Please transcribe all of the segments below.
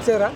ఇచ్చారా?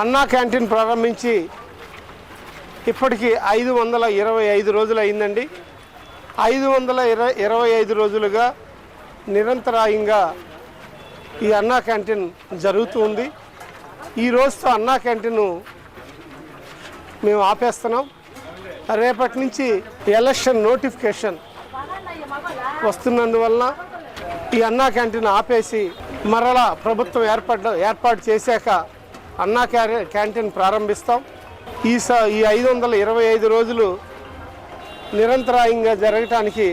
అన్నా క్యాంటీన్ ప్రారంభించి ఇప్పటికి ఐదు వందల ఇరవై ఐదు రోజులు అయిందండి ఐదు వందల ఇరవై ఇరవై ఐదు రోజులుగా నిరంతరాయంగా ఈ అన్నా క్యాంటీన్ జరుగుతూ ఉంది. ఈ రోజుతో అన్నా క్యాంటీన్ మేము ఆపేస్తున్నాం. రేపటి నుంచి ఎలక్షన్ నోటిఫికేషన్ వస్తున్నందువలన ఈ అన్నా క్యాంటీన్ ఆపేసి మరలా ప్రభుత్వం ఏర్పడ్డ ఏర్పాటు చేశాక అన్నా క్యా- క్యాంటీన్ ప్రారంభిస్తాం. ఈ స ఈ ఐదు వందల ఇరవై ఐదు రోజులు నిరంతరాయంగా జరగటానికి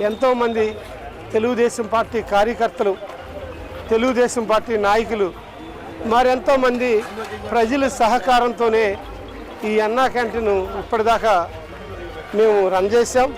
ఎంతోమంది తెలుగుదేశం పార్టీ కార్యకర్తలు తెలుగుదేశం పార్టీ నాయకులు మరెంతోమంది ప్రజల సహకారంతోనే ఈ అన్నా క్యాంటీన్ ఇప్పటిదాకా మేము రన్ చేసాం